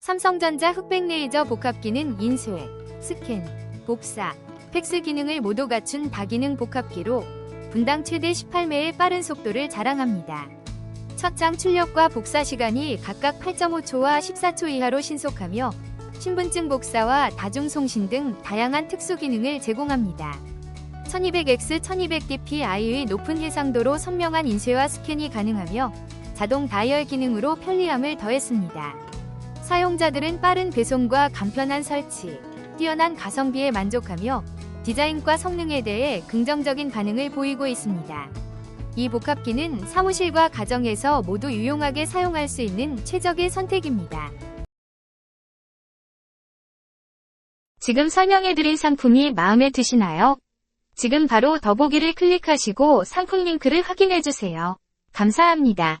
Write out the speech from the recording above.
삼성전자 흑백 레이저 복합기는 인쇄, 스캔, 복사, 팩스 기능을 모두 갖춘 다기능 복합기로 분당 최대 18매의 빠른 속도를 자랑합니다. 첫 장 출력과 복사 시간이 각각 8.5초와 14초 이하로 신속하며 신분증 복사와 다중송신 등 다양한 특수 기능을 제공합니다. 1200X 1200dpi의 높은 해상도로 선명한 인쇄와 스캔이 가능하며 자동 다이얼 기능으로 편리함을 더했습니다. 사용자들은 빠른 배송과 간편한 설치, 뛰어난 가성비에 만족하며 디자인과 성능에 대해 긍정적인 반응을 보이고 있습니다. 이 복합기는 사무실과 가정에서 모두 유용하게 사용할 수 있는 최적의 선택입니다. 지금 설명해드린 상품이 마음에 드시나요? 지금 바로 더보기를 클릭하시고 상품 링크를 확인해주세요. 감사합니다.